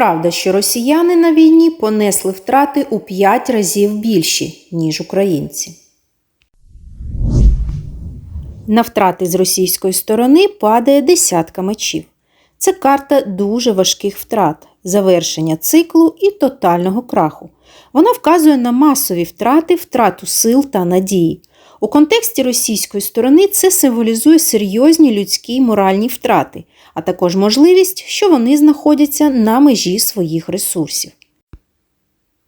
правда, що росіяни на війні понесли втрати у 5 разів більші, ніж українці? На втрати з російської сторони падає десятка мечів. Це карта дуже важких втрат, завершення циклу і тотального краху. Вона вказує на масові втрати, втрату сил та надії. У контексті російської сторони це символізує серйозні людські й моральні втрати, а також можливість, що вони знаходяться на межі своїх ресурсів.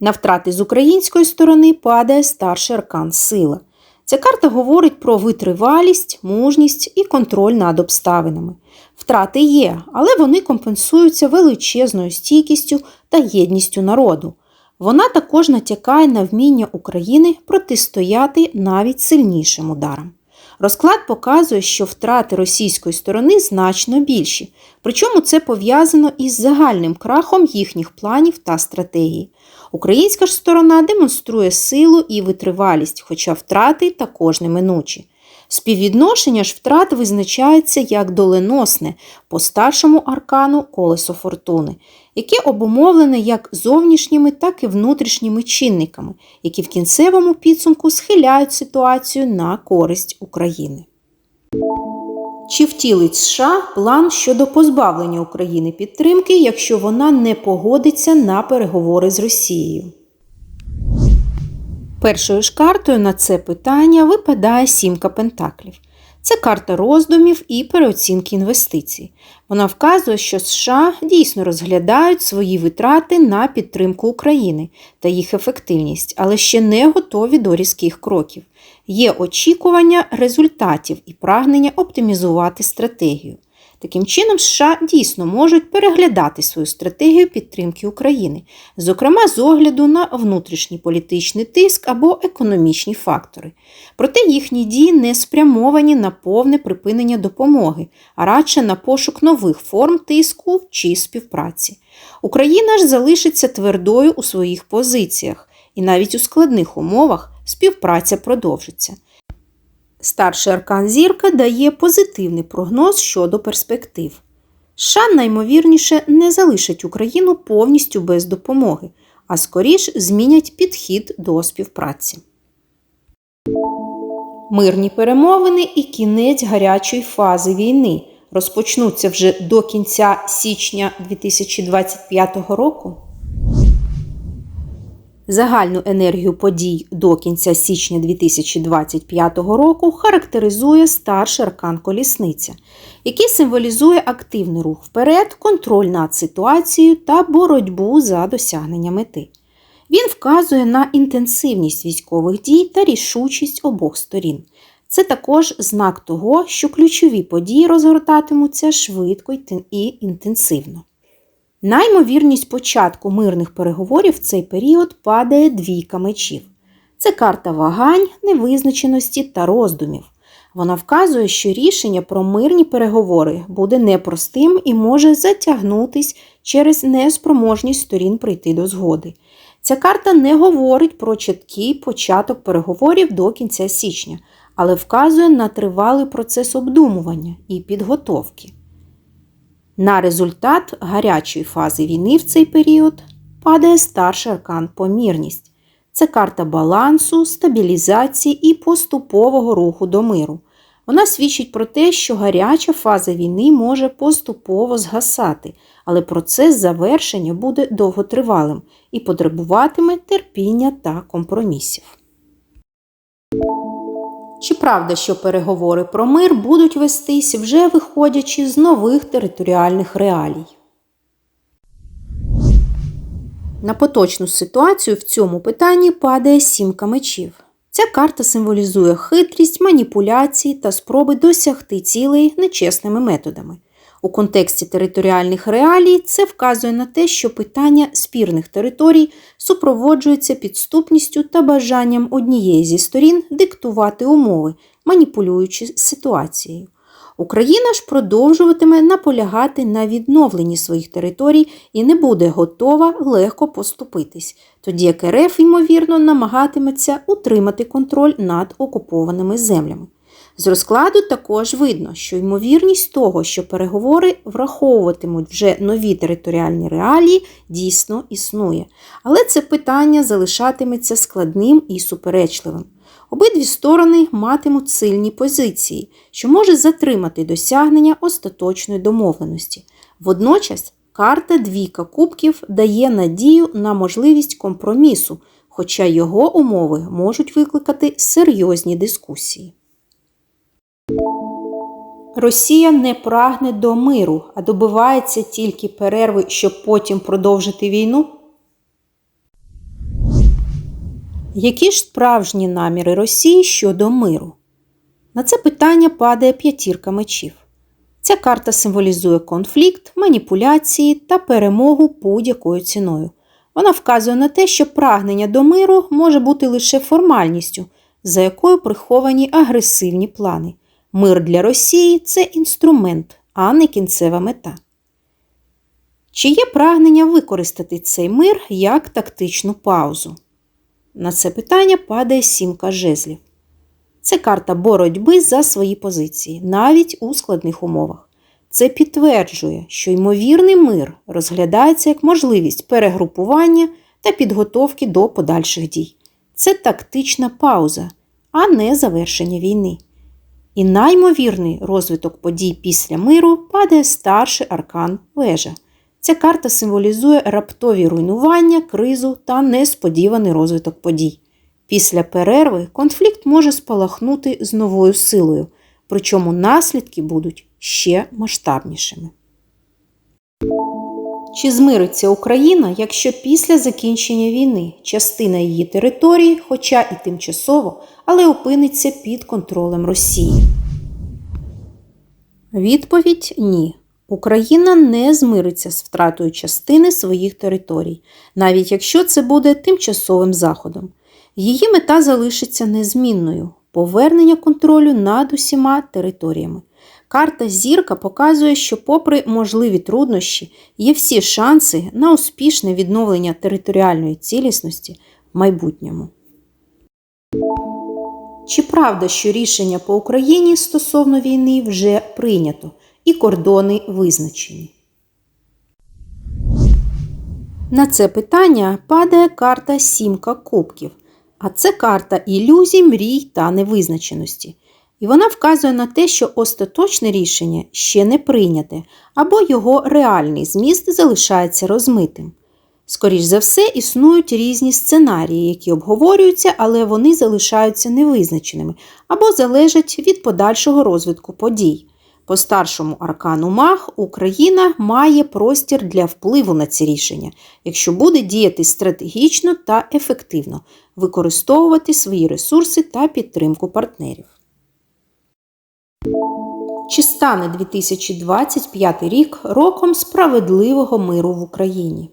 На втрати з української сторони падає старший аркан сила. Ця карта говорить про витривалість, мужність і контроль над обставинами. Втрати є, але вони компенсуються величезною стійкістю та єдністю народу. Вона також натякає на вміння України протистояти навіть сильнішим ударам. Розклад показує, що втрати російської сторони значно більші, причому це пов'язано із загальним крахом їхніх планів та стратегії. Українська ж сторона демонструє силу і витривалість, хоча втрати також неминучі. Співвідношення ж втрат визначається як доленосне по старшому аркану колесо фортуни, яке обумовлене як зовнішніми, так і внутрішніми чинниками, які в кінцевому підсумку схиляють ситуацію на користь України. Чи втілить США план щодо позбавлення України підтримки, якщо вона не погодиться на переговори з Росією? Першою ж картою на це питання випадає сімка пентаклів. Це карта роздумів і переоцінки інвестицій. Вона вказує, що США дійсно розглядають свої витрати на підтримку України та їх ефективність, але ще не готові до різких кроків. Є очікування результатів і прагнення оптимізувати стратегію. Таким чином, США дійсно можуть переглядати свою стратегію підтримки України, зокрема з огляду на внутрішній політичний тиск або економічні фактори. Проте їхні дії не спрямовані на повне припинення допомоги, а радше на пошук нових форм тиску чи співпраці. Україна ж залишиться твердою у своїх позиціях, і навіть у складних умовах співпраця продовжиться. Старший аркан зірка дає позитивний прогноз щодо перспектив. США наймовірніше не залишать Україну повністю без допомоги, а скоріш змінять підхід до співпраці. Мирні перемовини і кінець гарячої фази війни розпочнуться вже до кінця січня 2025 року. Загальну енергію подій до кінця січня 2025 року характеризує старший аркан колісниця, який символізує активний рух вперед, контроль над ситуацією та боротьбу за досягнення мети. Він вказує на інтенсивність військових дій та рішучість обох сторін. Це також знак того, що ключові події розгортатимуться швидко і інтенсивно. Наймовірність початку мирних переговорів в цей період падає двійка мечів. Це карта вагань, невизначеності та роздумів. Вона вказує, що рішення про мирні переговори буде непростим і може затягнутись через неспроможність сторін прийти до згоди. Ця карта не говорить про чіткий початок переговорів до кінця січня, але вказує на тривалий процес обдумування і підготовки. На результат гарячої фази війни в цей період падає старший аркан помірність. Це карта балансу, стабілізації і поступового руху до миру. Вона свідчить про те, що гаряча фаза війни може поступово згасати, але процес завершення буде довготривалим і потребуватиме терпіння та компромісів. Чи правда, що переговори про мир будуть вестись вже виходячи з нових територіальних реалій? На поточну ситуацію в цьому питанні падає сімка мечів. Ця карта символізує хитрість, маніпуляції та спроби досягти цілей нечесними методами. У контексті територіальних реалій це вказує на те, що питання спірних територій супроводжується підступністю та бажанням однієї зі сторін диктувати умови, маніпулюючи ситуацією. Україна ж продовжуватиме наполягати на відновленні своїх територій і не буде готова легко поступитись, тоді як РФ, ймовірно, намагатиметься утримати контроль над окупованими землями. З розкладу також видно, що ймовірність того, що переговори враховуватимуть вже нові територіальні реалії, дійсно існує. Але це питання залишатиметься складним і суперечливим. Обидві сторони матимуть сильні позиції, що може затримати досягнення остаточної домовленості. Водночас карта двійка кубків дає надію на можливість компромісу, хоча його умови можуть викликати серйозні дискусії. Росія не прагне до миру, а добивається тільки перерви, щоб потім продовжити війну. Які ж справжні наміри Росії щодо миру? На це питання падає п'ятірка мечів. Ця карта символізує конфлікт, маніпуляції та перемогу будь-якою ціною. Вона вказує на те, що прагнення до миру може бути лише формальністю, за якою приховані агресивні плани. Мир для Росії це інструмент, а не кінцева мета. Чи є прагнення використати цей мир як тактичну паузу? На це питання падає сімка жезлів. Це карта боротьби за свої позиції, навіть у складних умовах. Це підтверджує, що ймовірний мир розглядається як можливість перегрупування та підготовки до подальших дій. Це тактична пауза, а не завершення війни. І наймовірний розвиток подій після миру падає старший аркан вежа. Ця карта символізує раптові руйнування, кризу та несподіваний розвиток подій. Після перерви конфлікт може спалахнути з новою силою, причому наслідки будуть ще масштабнішими. Чи змириться Україна, якщо після закінчення війни частина її території, хоча і тимчасово, але опиниться під контролем Росії? Відповідь ні. Україна не змириться з втратою частини своїх територій, навіть якщо це буде тимчасовим заходом. Її мета залишиться незмінною повернення контролю над усіма територіями. Карта Зірка показує, що, попри можливі труднощі, є всі шанси на успішне відновлення територіальної цілісності в майбутньому. Чи правда, що рішення по Україні стосовно війни вже прийнято і кордони визначені? На це питання падає карта Сімка Кубків, а це карта ілюзій, мрій та невизначеності. І вона вказує на те, що остаточне рішення ще не прийняте, або його реальний зміст залишається розмитим. Скоріш за все, існують різні сценарії, які обговорюються, але вони залишаються невизначеними або залежать від подальшого розвитку подій. По старшому аркану Мах Україна має простір для впливу на ці рішення, якщо буде діяти стратегічно та ефективно, використовувати свої ресурси та підтримку партнерів. Чи стане 2025 рік роком справедливого миру в Україні?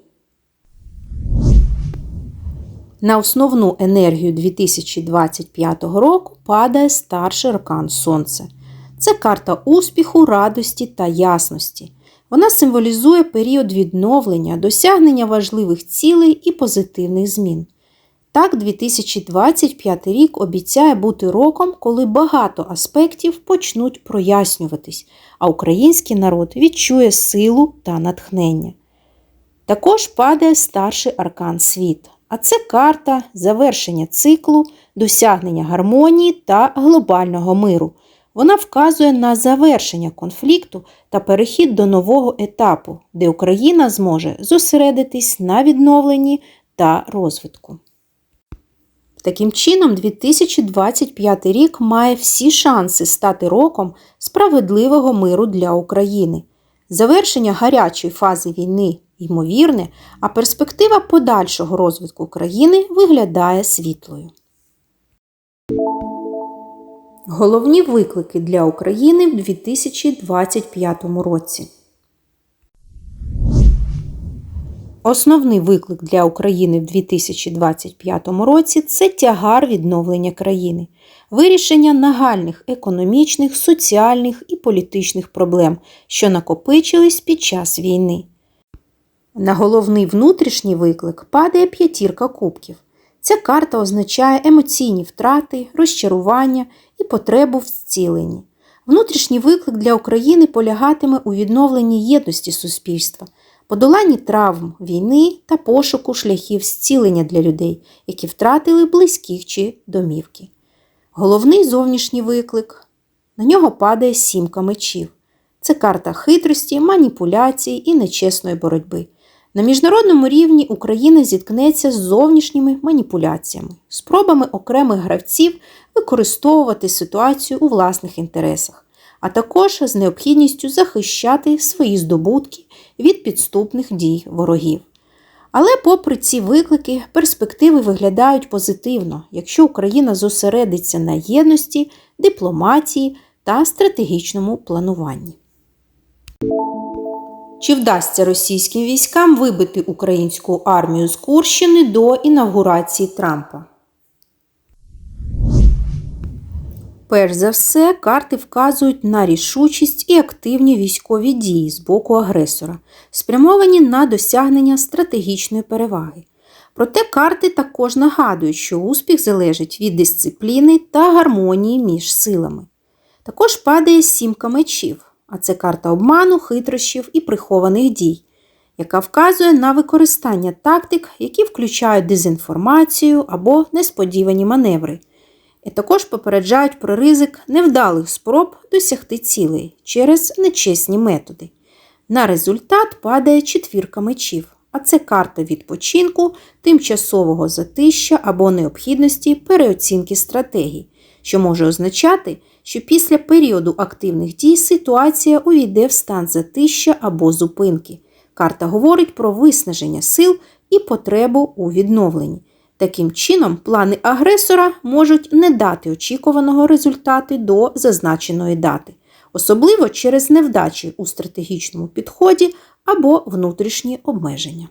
На основну енергію 2025 року падає старший аркан Сонце. Це карта успіху, радості та ясності. Вона символізує період відновлення, досягнення важливих цілей і позитивних змін. Так, 2025 рік обіцяє бути роком, коли багато аспектів почнуть прояснюватись, а український народ відчує силу та натхнення. Також падає старший аркан світ, а це карта завершення циклу, досягнення гармонії та глобального миру. Вона вказує на завершення конфлікту та перехід до нового етапу, де Україна зможе зосередитись на відновленні та розвитку. Таким чином, 2025 рік має всі шанси стати роком справедливого миру для України. Завершення гарячої фази війни ймовірне, а перспектива подальшого розвитку країни виглядає світлою. Головні виклики для України в 2025 році. Основний виклик для України в 2025 році це тягар відновлення країни, вирішення нагальних економічних, соціальних і політичних проблем, що накопичились під час війни. На головний внутрішній виклик падає п'ятірка кубків. Ця карта означає емоційні втрати, розчарування і потребу в зціленні. Внутрішній виклик для України полягатиме у відновленні єдності суспільства, подоланні травм війни та пошуку шляхів зцілення для людей, які втратили близьких чи домівки. Головний зовнішній виклик на нього падає сімка мечів. Це карта хитрості, маніпуляцій і нечесної боротьби. На міжнародному рівні Україна зіткнеться з зовнішніми маніпуляціями, спробами окремих гравців використовувати ситуацію у власних інтересах, а також з необхідністю захищати свої здобутки від підступних дій ворогів. Але, попри ці виклики, перспективи виглядають позитивно, якщо Україна зосередиться на єдності, дипломатії та стратегічному плануванні. Чи вдасться російським військам вибити українську армію з Курщини до інавгурації Трампа? Перш за все, карти вказують на рішучість і активні військові дії з боку агресора, спрямовані на досягнення стратегічної переваги. Проте карти також нагадують, що успіх залежить від дисципліни та гармонії між силами. Також падає сімка мечів, а це карта обману, хитрощів і прихованих дій, яка вказує на використання тактик, які включають дезінформацію або несподівані маневри. І також попереджають про ризик невдалих спроб досягти цілей через нечесні методи. На результат падає четвірка мечів, а це карта відпочинку, тимчасового затища або необхідності переоцінки стратегій, що може означати, що після періоду активних дій ситуація увійде в стан затища або зупинки. Карта говорить про виснаження сил і потребу у відновленні. Таким чином, плани агресора можуть не дати очікуваного результату до зазначеної дати, особливо через невдачі у стратегічному підході або внутрішні обмеження.